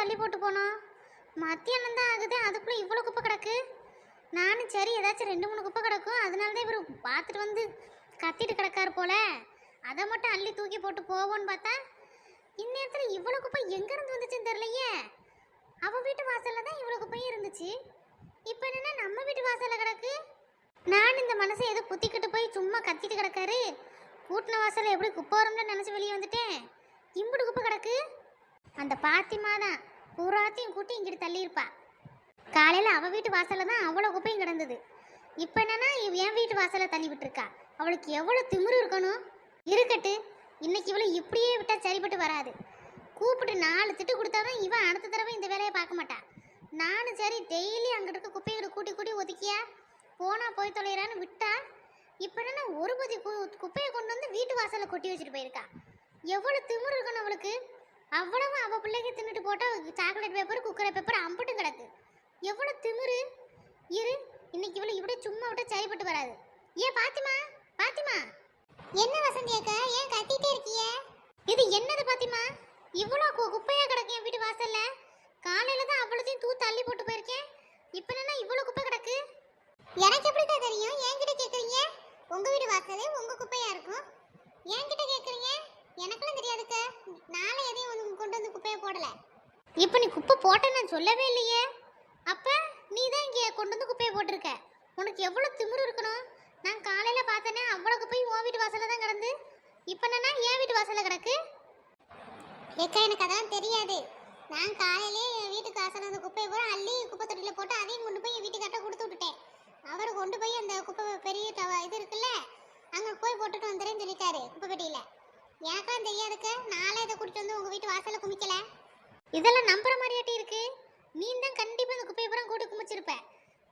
தள்ளி போட்டு போனோம் மத்தியானம் தான் ஆகுது அதுக்குள்ளே இவ்வளோ குப்பை கிடக்கு? நானும் சரி ஏதாச்சும் ரெண்டு மூணு குப்பை கிடக்கும். அதனால தான் இவர் பார்த்துட்டு வந்து கத்திட்டு கிடக்காரு போல. அதை மட்டும் அள்ளி தூக்கி போட்டு போவோன்னு பார்த்தா இந்நேரத்தில் இவ்வளோ குப்பை எங்கேருந்து வந்துச்சுன்னு தெரிலையே அவள் வீட்டு வாசலில் தான் இவ்வளோ குப்பையும் இருந்துச்சு. இப்போ என்னன்னா நம்ம வீட்டு வாசலில் கிடக்கு? நான் இந்த மனசை ஏதோ குத்திக்கிட்டு போய் சும்மா கத்திட்டு கிடக்காரு. கூட்டின வாசலில் எப்படி குப்பை வரும்னு நினச்சி வெளியே வந்துட்டேன். இம்புடு குப்பை கிடக்கு? அந்த பாத்திமா தான். பூராத்தையும் கூட்டி இங்கிட்டு தள்ளியிருப்பா. காலையில் அவள் வீட்டு வாசலில் தான் அவ்வளோ குப்பையும் கிடந்தது. இப்போ என்னன்னா என் வீட்டு வாசலில் தள்ளி விட்டுருக்கா. அவளுக்கு எவ்வளோ திமிரு இருக்கணும்? இருக்கட்டு. இன்னைக்கு இவளை இப்படியே விட்டால் சரிப்பட்டு வராது. கூப்பிட்டு நாலு திட்டு கொடுத்தாதான் இவன் அடுத்த தடவை இந்த வேலையை பார்க்க மாட்டா. நானும் சரி டெய்லி அங்கிட்டு இருக்க குப்பைகளை கூட்டி கூட்டி ஒதுக்கியா? போனால் போய் தொலைகிறான்னு விட்டா? இப்போ என்னன்னா ஒரு பதி கு- குப்பையை கொண்டு வந்து வீட்டு வாசலில் கொட்டி வச்சுட்டு போயிருக்கா. எவ்வளோ திமிரு இருக்கணும் அவளுக்கு? அவ்வளவு அவள் பிள்ளைக்கு தின்னுட்டு போட்டால் சாக்லேட் பேப்பர் குக்கரை பேப்பர் அம்புட்டு கிடக்கு. எவ்வளோ திமிரு? இரு இன்னைக்கு இவ்வளோ இவ்வளோ சும்மா விட்டா சரிப்பட்டு வராது. ஏன் பாத்திமா பாத்திமா. என்ன வசந்தி அக்கா ஏன் கத்திட்டே இருக்கிய? இது என்னது பாத்திமா? இவ்வளோ கு- குப்பையாக கிடக்கு என் வீட்டு வாசல்ல. காலையில தான் அவ்வளோத்தையும் தூ தள்ளி போட்டு போயிருக்கேன். இப்போ என்னன்னா இவ்வளோ குப்பை கிடக்கு. எனக்கு எப்படிக்கா தெரியும்? என்கிட்ட கேட்குறீங்க உங்க வீடு வாசலே உங்க குப்பையா இருக்கும் என்கிட்ட கேட்குறீங்க எனக்கெல்லாம் தெரியாதுக்கா நாளை எதையும் வந்து கொண்டு வந்து குப்பையை போடல. இப்போ நீ குப்பை போட்டேன்னு நான் சொல்லவே இல்லையே. அப்ப நீ தான் இங்கே கொண்டு வந்து குப்பையை போட்டிருக்க. உனக்கு எவ்வளோ திமிரு இருக்கணும்? நான் காலையில பார்த்தேனே அவ்வளோ குப்பை உன் வீட்டு வாசல்ல தான் கிடந்து. இப்போ என்னன்னா என் வீட்டு வாசல்ல கிடக்கு. ஏக்கா எனக்கு அதெல்லாம் தெரியாது. நான் காலையிலே என் வீட்டுக்கு வாசலில் அந்த குப்பையை பூரா அள்ளி குப்பை தொட்டியில் போட்டு அதையும் கொண்டு போய் என் வீட்டுக்கார்ட்ட கொடுத்து விட்டுட்டேன். அவர் கொண்டு போய் அந்த குப்பை பெரிய டவ இது இருக்குல்ல அங்கே போய் போட்டுட்டு வந்துடுறேன்னு சொல்லிட்டாரு குப்பை பெட்டியில். எனக்கெல்லாம் தெரியாதுக்கு? நாளே இதை கூட்டிட்டு வந்து உங்கள் வீட்டு வாசலில் குமிக்கல. இதெல்லாம் நம்புற மாதிரியாட்டி இருக்கு. நீ தான் கண்டிப்பாக இந்த குப்பையை பூரா கூட்டி குமிச்சிருப்ப.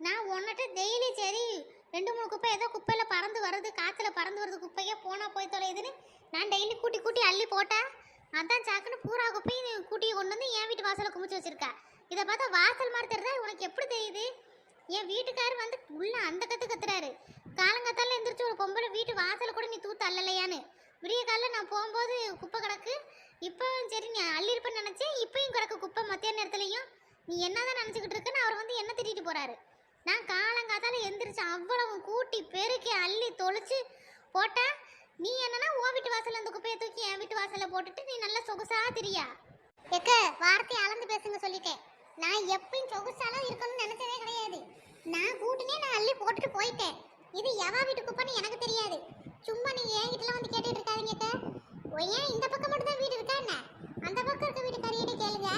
நான் உன்கிட்ட டெய்லி சரி ரெண்டு மூணு குப்பை ஏதோ குப்பையில் பறந்து வருது காற்றுல பறந்து வருது குப்பையே போனால் போய் தொலையுதுன்னு நான் டெய்லி கூட்டி கூட்டி அள்ளி போட்டா அதான் சாக்குன்னு பூரா குப்பையும் நீ கூட்டி கொண்டு வந்து என் வீட்டு வாசலில் குமிச்சு வச்சிருக்கா. இதை பார்த்தா வாசல் மாதிரி தெரியுதா? உனக்கு எப்படி தெரியுது? என் வீட்டுக்கார் வந்து உள்ள அந்த கத்து கத்துறாரு. காலங்கத்தால எந்திரிச்சு ஒரு பொம்பளை வீட்டு வாசலை கூட நீ தூத்து அல்லலையான்னு விடிய காலைல நான் போகும்போது குப்பை கிடக்கு. இப்போ சரி நீ அள்ளிருப்பேன்னு நினச்சேன். இப்போ கிடக்கு குப்பை மத்தியான நேரத்துலையும் நீ என்னதான் நினச்சிக்கிட்டு இருக்குன்னு அவர் வந்து என்ன திட்டிட்டு போறாரு? நான் காலங்காத்தால எந்திரிச்சு அவ்வளவு கூட்டி பெருக்கி அள்ளி தொளிச்சு போட்டா நீ என்னன்னா ஓ வீட்டு வாசல்ல அந்த குப்பையை தூக்கி என் வீட்டு வாசல்ல போட்டுட்டு நீ நல்லா சொகுசா திரியா? எக்க வார்த்தை அளந்து பேசுங்க சொல்லிட்டேன். நான் எப்பயும் சொகுசாலாம் இருக்கணும்னு நினைச்சதே கிடையாது. நான் கூட்டினே நான் அள்ளி போட்டுட்டு போயிட்டேன். இது எவா வீட்டு குப்பைன்னு எனக்கு தெரியாது. சும்மா நீங்க என்கிட்டலாம் வந்து கேட்டுட்டு இருக்காதீங்க ஏன் இந்த பக்கம் மட்டும் தான் வீடு இருக்கா என்ன? அந்த பக்கம் இருக்க வீட்டு கறியிட்ட கேளுங்க.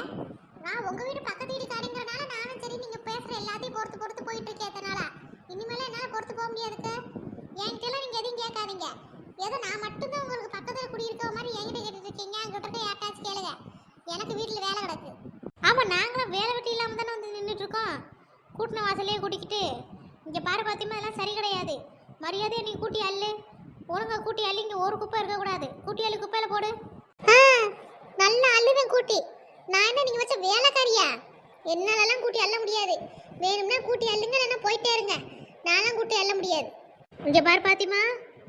நான் உங்க வீடு பக்கத்து வீடு காரிங்கிறனால நானும் சரி நீங்க பேசுற எல்லாத்தையும் பொறுத்து பொறுத்து போயிட்டு இருக்கேன் இனிமேல என்னால பொறுத்து போக முடியாதுக்கு என்கிட்ட நீங்க எதையும் கேட்காதீங்க. ஏதோ நான் மட்டும்தான் உங்களுக்கு பக்கத்துல குடியிருக்க மாதிரி என்கிட்ட கேட்டுட்டு இருக்கீங்க அங்கிட்ட இருக்க யார்ட்டாச்சும் கேளுங்க. எனக்கு வீட்டுல வேலை கிடக்கு. ஆமா நாங்களும் வேலை வெட்டி இல்லாம தானே வந்து நின்றுட்டு இருக்கோம் கூட்டின வாசலையே கூட்டிக்கிட்டு. இங்க பாரு பாத்திமா அதெல்லாம் சரி கிடையாது. மரியாதையை நீ கூட்டி அள்ளு. ஒழுங்கா கூட்டி அள்ளி இங்கே ஒரு குப்பை இருக்கக்கூடாது. கூட்டி அள்ளி குப்பையில் போடு. நல்லா அள்ளுவேன் கூட்டி. நான் என்ன நீங்க வச்ச வேலைக்காரியா? என்னாலலாம் கூட்டி அள்ள முடியாது. வேணும்னா கூட்டி அள்ளுங்க இல்லைன்னா போயிட்டே இருங்க. நான்லாம் கூட்டி அள்ள முடியாது. இங்கே பார் பாத்திமா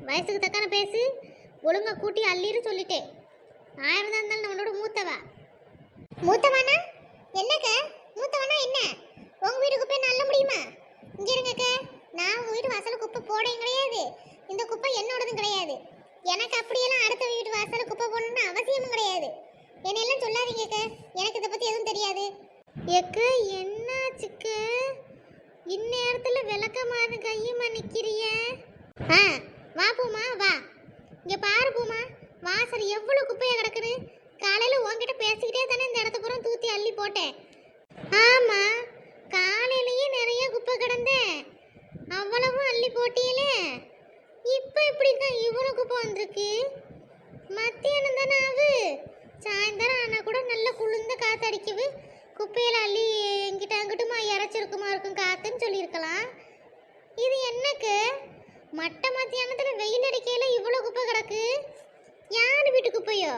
வயசுக்கு தக்கான பேசு. ஒழுங்காக கூட்டி அள்ளிரு சொல்லிட்டேன். ஆயிரம் தான் இருந்தாலும் நம்மளோட மூத்தவா? மூத்தவானா? என்னக்க? மூத்தவனா என்ன? உங்கள் வீட்டு போய் நல்ல முடியுமா? இங்கே இருங்கக்க. நான் உங்கள் வீட்டு வாசல் குப்பை போடையும் கிடையாது. இந்த குப்பை என்னோடதும் கிடையாது. எனக்கு அப்படியெல்லாம் அடுத்த வீட்டு வாசல் குப்பை போடணும்னு அவசியமும் கிடையாது. என்னெல்லாம் சொல்லாதீங்கக்க எனக்கு இதை பத்தி எதுவும் தெரியாது. எக்க என்னாச்சுக்கு? இந்நேரத்துல விளக்கமான கையுமா நிக்கிறிய? ஆ வா பூமா வா. இங்க பாரு பூமா வாசல் எவ்வளவு குப்பையா கிடக்குது? காலையில உன்கிட்ட பேசிக்கிட்டே தானே இந்த இடத்த பூரா தூத்தி அள்ளி போட்டேன். ஆமா காலையிலயே நிறைய குப்பை கிடந்தேன் அவ்வளவும் அள்ளி போட்டியலே. இப்ப இப்படிக்கா இவ்வளவு குப்பை வந்திருக்கு? மத்தியானம் தானே ஆகு சாயந்தரம் ஆனால் கூட நல்ல குளிர்ந்த காற்று அடிக்குது. குப்பையில் அள்ளி எங்கிட்ட அங்கிட்டுமா இறைச்சிருக்குமா இருக்கும் காற்றுன்னு சொல்லியிருக்கலாம். இது என்னக்கு? மட்ட மத்தியானத்தில் வெயில் அடிக்கையில் இவ்வளோ குப்பை கிடக்கு? யார் வீட்டு குப்பையோ?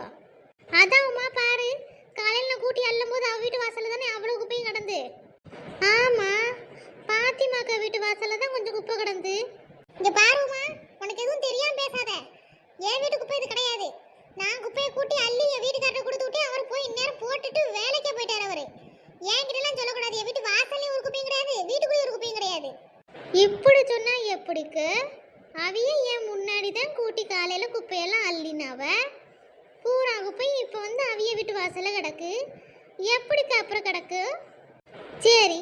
அதான் உமா பாரு காலையில் நான் கூட்டி அள்ளும் போது அவ வீட்டு வாசலில் தானே அவ்வளோ குப்பையும் கிடந்து? ஆமாம் பாத்திமாக்கா வீட்டு வாசலில் தான் கொஞ்சம் குப்பை கிடந்து. இங்கே பாருமா உனக்கு எதுவும் தெரியாமல் பேசாத. என் வீட்டு குப்பை இது கிடையாது. நான் குப்பையை கூட்டி அள்ளி என் வீட்டுக்காரர் கொடுத்து விட்டு அவர் போய் இந்நேரம் போட்டுட்டு வேலைக்கே போயிட்டார் அவர். என்கிட்டலாம் சொல்லக்கூடாது. என் வீட்டு வாசல்லையும் ஒரு குப்பையும் கிடையாது. வீட்டுக்குள்ளேயும் ஒரு குப்பையும் கிடையாது. இப்படி சொன்னால் எப்படிக்கு? அவிய என் முன்னாடி தான் கூட்டி காலையில் குப்பையெல்லாம் அள்ளினாவ. பூரா குப்பை இப்போ வந்து அவிய வீட்டு வாசலில் கிடக்கு. எப்படிக்கு அப்புறம் கிடக்கு? சரி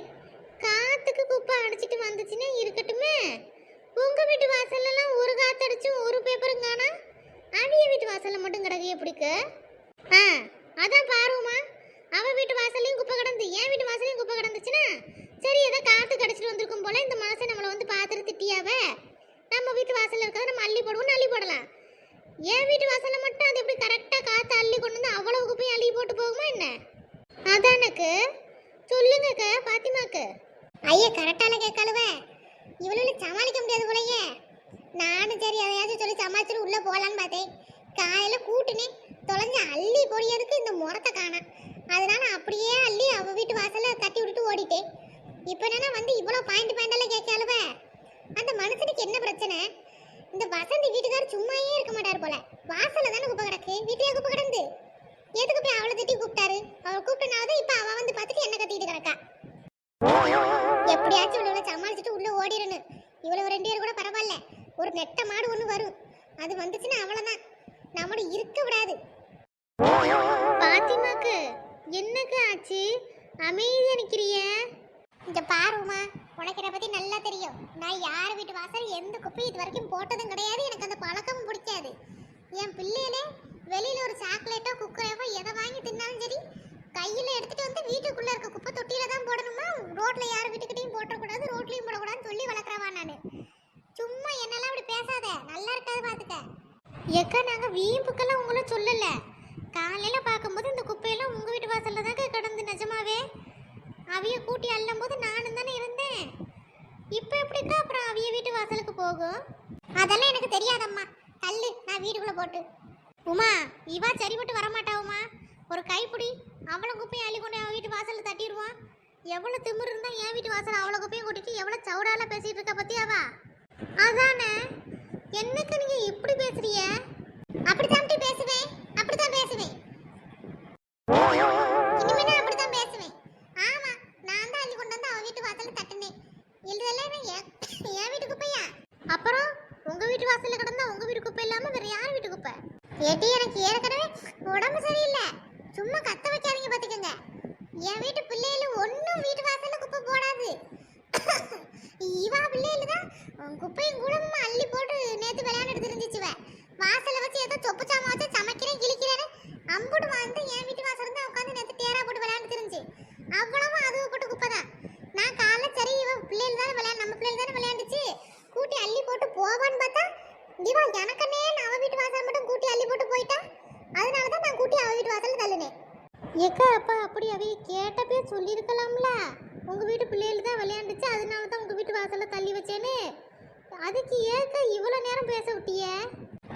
காற்றுக்கு குப்பை அடிச்சிட்டு வந்துச்சுன்னா இருக்கட்டுமே. உங்கள் வீட்டு வாசல்லலாம் ஒரு காற்றடிச்சும் ஒரு பேப்பரும் வாசல்ல மட்டும் கிடக்கு எப்படிக்கு ஆ அதான் பாருமா அவ வீட்டு வாசல்லையும் குப்பை கிடந்து என் வீட்டு வாசல்லையும் குப்பை கிடந்துச்சுன்னா? சரி ஏதோ காத்து கடிச்சிட்டு வந்திருக்கும் போல இந்த மாதம் நம்மளை வந்து பார்த்துட்டு திட்டியாவ நம்ம வீட்டு வாசல்ல இருக்கிறத நம்ம அள்ளி போடுவோம் அள்ளி போடலாம். என் வீட்டு வாசல்ல மட்டும் அது எப்படி கரெக்டாக காற்று அள்ளி கொண்டு வந்து அவ்வளவு குப்பையும் அள்ளி போட்டு போகுமா என்ன? அதானக்கு சொல்லுங்கக்க பாத்திமாக்கு. ஐயா கரெக்டான கேட்கலுவ இவளால சமாளிக்க முடியாது போலயே. நானும் சரி அதையாச்சும் சொல்லி சமாளிச்சுட்டு உள்ளே போகலான்னு பார்த்தேன். காலையில கூட்டினே தொலைஞ்சு அள்ளி பொடியதுக்கு இந்த முறத்தை காணேன் அதனால அப்படியே அள்ளி அவ வீட்டு வாசல்ல தட்டி விட்டுட்டு ஓடிட்டேன். இப்போ என்னன்னா வந்து இவ்வளோ பாயிண்ட் பாயிண்டெல்லாம் கேட்கலுவ அந்த மனுஷனுக்கு என்ன பிரச்சனை? இந்த வசந்தி வீட்டுக்காரர் சும்மாயே இருக்க மாட்டார் போல. வாசல்ல தானே குப்பை கிடக்கு? வீட்லயே குப்பை கிடந்து. எதுக்கு போய் அவளை திட்டி கூப்பிட்டாரு? அவள் கூப்பிட்டனாவது இப்ப அவ வந்து பார்த்துட்டு என்ன கத்திட்டு கிடக்கா? எப்படியாச்சும் இவ்வளோ சமாளிச்சுட்டு உள்ள ஓடிடணும் இவ்வளவு ரெண்டு பேர் கூட பரவாயில்ல. ஒரு நெட்ட மாடு ஒண்ணு வரும். அது வந்துச்சுன்னா அவளை அமைதியா நிக்கிறிய? இந்த பாருமா உனக்கு என்னை பத்தி நல்லா தெரியும். நான் யார் வீட்டு வாசல் எந்த குப்பையும் இது வரைக்கும் போட்டதும் கிடையாது. எனக்கு அந்த பழக்கமும் பிடிக்காது. என் பிள்ளைகளே வெளியில ஒரு சாக்லேட்டோ குக்கரேவோ எதை வாங்கி தின்னாலும் சரி கையில எடுத்துட்டு வந்து வீட்டுக்குள்ள இருக்க குப்பை தொட்டியில தான் போடணுமா? ரோட்ல யார் வீட்டுக்கிட்டையும் போட்டக்கூடாது ரோட்லேயும் போடக்கூடாதுன்னு சொல்லி வளர்க்குறவா நான். சும்மா என்னெல்லாம் அப்படி பேசாத. நல்லா இருக்காது பார்த்துக்க எக்கா நாங்கள் வீம்புக்கெல்லாம் உங்களை சொல்லலை. காலையில் பார்க்கும்போது இந்த குப்பையெல்லாம் உங்கள் வீட்டு வாசலில் தான் அவிய கூட்டி அள்ளும் போது நானும் தானே இருந்தேன். இப்போ எப்படிக்கா அப்புறம் அவிய வீட்டு வாசலுக்கு போகும்? அதெல்லாம் எனக்கு தெரியாதம்மா. தள்ளு நான் வீட்டுக்குள்ளே போட்டு. உமா இவா சரிபட்டு வரமாட்டா ஒரு கைப்பிடி அவ்வளோ குப்பையும் அள்ளி கொண்டு அவன் வீட்டு வாசலில் தட்டிடுவான். எவ்வளோ திமிரு இருந்தால் என் வீட்டு வாசல் அவ்வளோ குப்பையும் கூட்டிட்டு எவ்வளோ சவுடால பேசிகிட்டு இருக்க பற்றியாவா அதானே என்னக்கு நீங்கள் இப்படி பேசுறீங்க? அப்படித்தான் பேசுவேன் அப்படித்தான் பேசுவேன் இனிமே நான் அப்படித்தான் பேசுவேன் ஆமா நான் தான் அள்ளி கொண்டு வந்து அவ வீட்டு வாசல்ல தட்டினேன் இல்லதெல்லாம் என் வீட்டு குப்பையா? அப்புறம் உங்க வீட்டு வாசல்ல கிடந்தா உங்க வீட்டு குப்பை இல்லாம வேற யார் வீட்டு குப்பை? ஏட்டி எனக்கு ஏற்கனவே உடம்பு சரியில்லை. சும்மா கத்த வைக்காதீங்க பாத்துக்கோங்க. என் வீட்டு பிள்ளைகளு ஒன்றும் வீட்டு வாசல்ல குப்பை போடாது. இவா பிள்ளைகள தான் குப்பையும் கூடமா அள்ளி போட்டு நேத்து விளையாண்டு தெரிஞ்சிச்சுவ வாசல்ல வச்சு ஏதோ சொப்பு சாமா வச்சு சமைக்கிறேன் கிழிக்கிறேன்னு அம்புட்டு வந்து என் வீட்டு வாசல் தான் உட்காந்து நேத்து டேரா போட்டு விளையாண்டு தெரிஞ்சு அவ்வளவும் அது போட்டு குப்பை தான் நான் காலைல சரி இவ பிள்ளைகள் தானே விளையாடு நம்ம பிள்ளைகள் தானே விளையாண்டுச்சு கூட்டி அள்ளி போட்டு போவான்னு பார்த்தா இவா எனக்கன்னே அவ வீட்டு வாசல் மட்டும் கூட்டி அள்ளி போட்டு போயிட்டா அதனால தான் நான் கூட்டி அவ வீட்டு வாசல்ல தள்ளினேன் ஏக்கா அப்பா அப்படி அவை கேட்டப்பே சொல்லியிருக்கலாம்ல உங்க வீட்டு பிள்ளைகள் தான் விளையாண்டுச்சு அதனால தான் உங்க வீட்டு வாசல்ல தள்ளி வச்சேன்னு அதுக்கு ஏக்கா இவ்வளோ நேரம் பேச விட்டிய?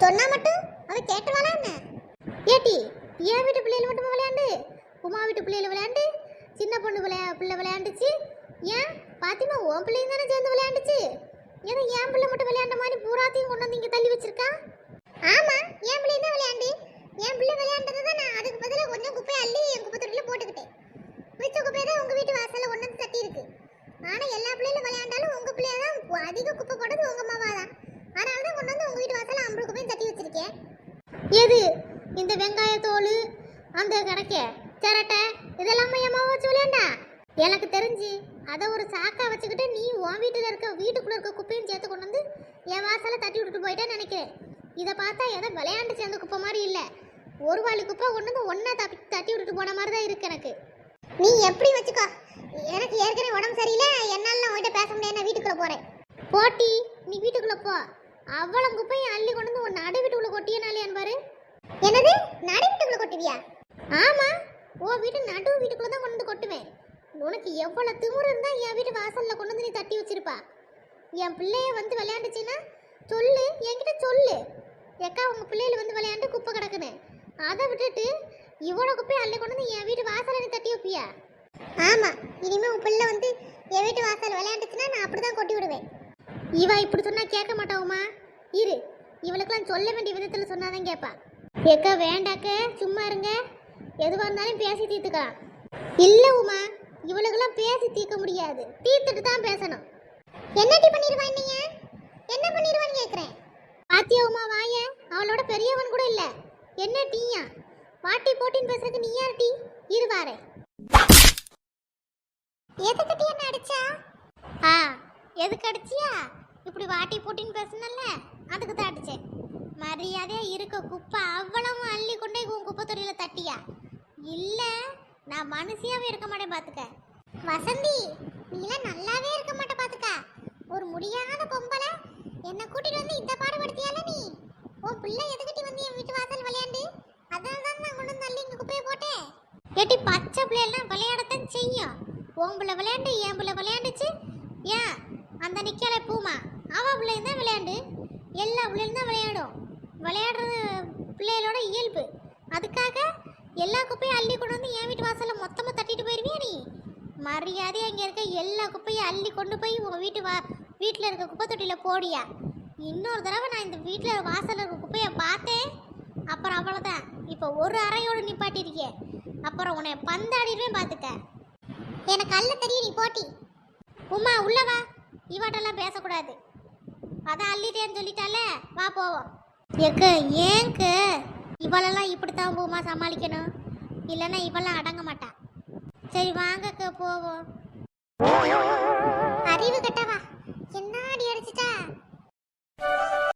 சொன்னா மட்டும்? அவ கேட்டுவாளா என்ன? ஏட்டி என் வீட்டு பிள்ளைகள் மட்டும் விளையாண்டு? உமா வீட்டு பிள்ளைகள் விளையாண்டு? சின்ன பொண்ணு விளையா பிள்ளை விளையாண்டுச்சு? ஏன்? பாத்திமா உன் பிள்ளையும் தானே சேர்ந்து விளையாண்டுச்சு? ஏதோ என் பிள்ளை மட்டும் விளையாண்ட மாதிரி பூராத்தையும் கொண்டு வந்து இங்க தள்ளி வச்சிருக்கா? ஆமா என் பிள்ளை தான் விளையாண்டு என் பிள்ளை விளையாண்டது தான்? நான் அதுக்கு பதிலாக கொஞ்சம் குப்பையை அள்ளி என் குப்பை தொட்டில போட்டுக்கிட்டேன் மிச்ச குப்பையை தான் உங்க வீட்டு வாசல்ல கொண்டு வந்து தட்டி இருக்கு ஆனா எல்லா பிள்ளைகளும் விளையாண்டாலும் உங்க பிள்ளைய தான் அதிக குப்பை போட்டது உங்க அம்மாவா தான் அதனால தான் கொண்டு வந்து உங்க வீட்டு வாசல்ல ஐம்பது குப்பையும் தட்டி வச்சிருக்கேன் எது இந்த வெங்காய தோல் அந்த கணக்க சிரட்டை இதெல்லாம் என் அம்மாவை வச்சு விளையாண்டா எனக்கு தெரிஞ்சு அதை ஒரு சாக்கா வச்சுக்கிட்டு நீ உன் வீட்டில் இருக்க வீட்டுக்குள்ளே இருக்க குப்பையும் சேர்த்து கொண்டு வந்து என் வாசலை தட்டி விட்டுட்டு போயிட்டேன்னு நினைக்கிறேன். இதை பார்த்தா ஏதோ விளையாண்டு சேர்ந்த குப்பை மாதிரி இல்லை. ஒரு வாழி குப்பை கொண்டு வந்து ஒன்றா தப்பி தட்டி விட்டுட்டு போன மாதிரி தான் இருக்கு எனக்கு. நீ எப்படி வச்சுக்கோ எனக்கு ஏற்கனவே உடம்பு சரியில்லை என்னால் நான் பேச முடியாது நான் போகிறேன் போட்டி நீ வீட்டுக்குள்ள போ. அவ்வளோ குப்பையும் அள்ளி கொண்டு வந்து உன் நடு வீட்டுக்குள்ளே கொட்டியனாலே பாரு என்னது? நடு வீட்டுக்குள்ள கொட்டுவியா? ஆமா ஓ வீட்டு நடு வீட்டுக்குள்ளே தான் கொண்டு வந்து கொட்டுவேன். உனக்கு எவ்வளவு திமிரு இருந்தா என் வீட்டு வாசல்ல கொண்டு வந்து நீ தட்டி வச்சிருப்பா. என் பிள்ளைய வந்து விளையாண்டுச்சுன்னா சொல்லு என்கிட்ட சொல்லு. எக்கா உங்க பிள்ளைகள் வந்து விளையாண்டு குப்பை கிடக்குன்னு. அதை விட்டுட்டு இவ்வளோ குப்பையை அள்ளி கொண்டு வந்து என் வீட்டு வாசல்ல நீ தட்டி வைப்பியா? ஆமா இனிமே உன் பிள்ளை வந்து என் வீட்டு வாசல் விளையாண்டுச்சுன்னா நான் அப்படிதான் கொட்டி விடுவேன். இவ இப்படி சொன்னா கேட்க மாட்டாவுமா இரு இவளுக்கெல்லாம் சொல்ல வேண்டிய விதத்துல சொன்னாதான் கேட்பா. எக்கா வேண்டாக்க சும்மா இருங்க. எதுவாக இருந்தாலும் பேசி தீர்த்துக்கலாம். இல்லை உமா. இவளுக்கெல்லாம் பேசி தீர்க்க முடியாது. தீர்த்துட்டு தான் பேசணும். என்னடி பண்ணிருவா நீங்க என்ன பண்ணிடுவான்னு கேட்குறேன் பாத்தியா உமா வாய? அவளோட பெரியவன் கூட இல்ல. என்ன டீயா? வாட்டி போட்டின்னு பேசுறதுக்கு நீ யார் டீ? இருவாரே எதுக்கு டீ என்ன அடிச்சா? ஆ எதுக்கு அடிச்சியா? இப்படி வாட்டி போட்டின்னு பேசுனல்ல? அதுக்கு தான் அடிச்சேன். மரியாதையா இருக்க குப்பை அவ்வளவும் அள்ளி கொண்டே உன் குப்பை தொட்டியில தட்டியா? இல்லை. நான் மனுஷியாவே இருக்க மாட்டேன் பாத்துக்க. வசந்தி நீலாம் நல்லாவே இருக்க மாட்டே பாத்துக்க. ஒரு முடியாத பொம்பளை. என்ன கூட்டிட்டு வந்து இந்த பாடுபடுத்தியால நீ? உன் பிள்ளை எதுக்கிட்டி வந்து என் வீட்டு வாசல் விளையாண்டு? அதனால தான் நான் கொண்டு வந்து இங்க குப்பையை போட்டேன். ஏட்டி பச்சை பிள்ளையெல்லாம் விளையாடத்தான் செய்யும். உன் பிள்ளை விளையாண்டு என் பிள்ளை விளையாண்டுச்சு. ஏன்? அந்த நிக்கலை பூமா. அவ பிள்ளைங்க தான் விளையாண்டு. எல்லா பிள்ளைகளும் தான் விளையாடும். விளையாடுறது பிள்ளைகளோட இயல்பு. அதுக்காக எல்லா குப்பையும் அள்ளி கொண்டு வந்து என் வீட்டு வாசலில் மொத்தமாக தட்டிட்டு போயிடுவியா நீ? மரியாதையாக இங்கே இருக்க எல்லா குப்பையும் அள்ளி கொண்டு போய் உங்கள் வீட்டு வா வீட்டில் இருக்க குப்பை தொட்டியில் போடியா? இன்னொரு தடவை நான் இந்த வீட்டில் வாசலில் இருக்க குப்பையை பார்த்தேன். அப்புறம் அவ்வளோதான் இப்போ ஒரு அறையோடு நிப்பாட்டிருக்கே அப்புறம் உன்னை பந்தாடிடுவேன் பார்த்துக்க. எனக்கு அல்ல தெரியும் நீ போட்டி. உமா உள்ளவா இவாட்டெல்லாம் பேசக்கூடாது. அதான் அள்ளிட்டேன்னு சொல்லிட்டால. வா போவோம். எக்கு ஏங்கு இவளெல்லாம் இப்படித்தான் பூமா சமாளிக்கணும். இல்லைன்னா இவெல்லாம் அடங்க மாட்டா. சரி வாங்கக்க போவோம். அறிவு கட்டவா? என்னாடி அடிச்சிட்டா?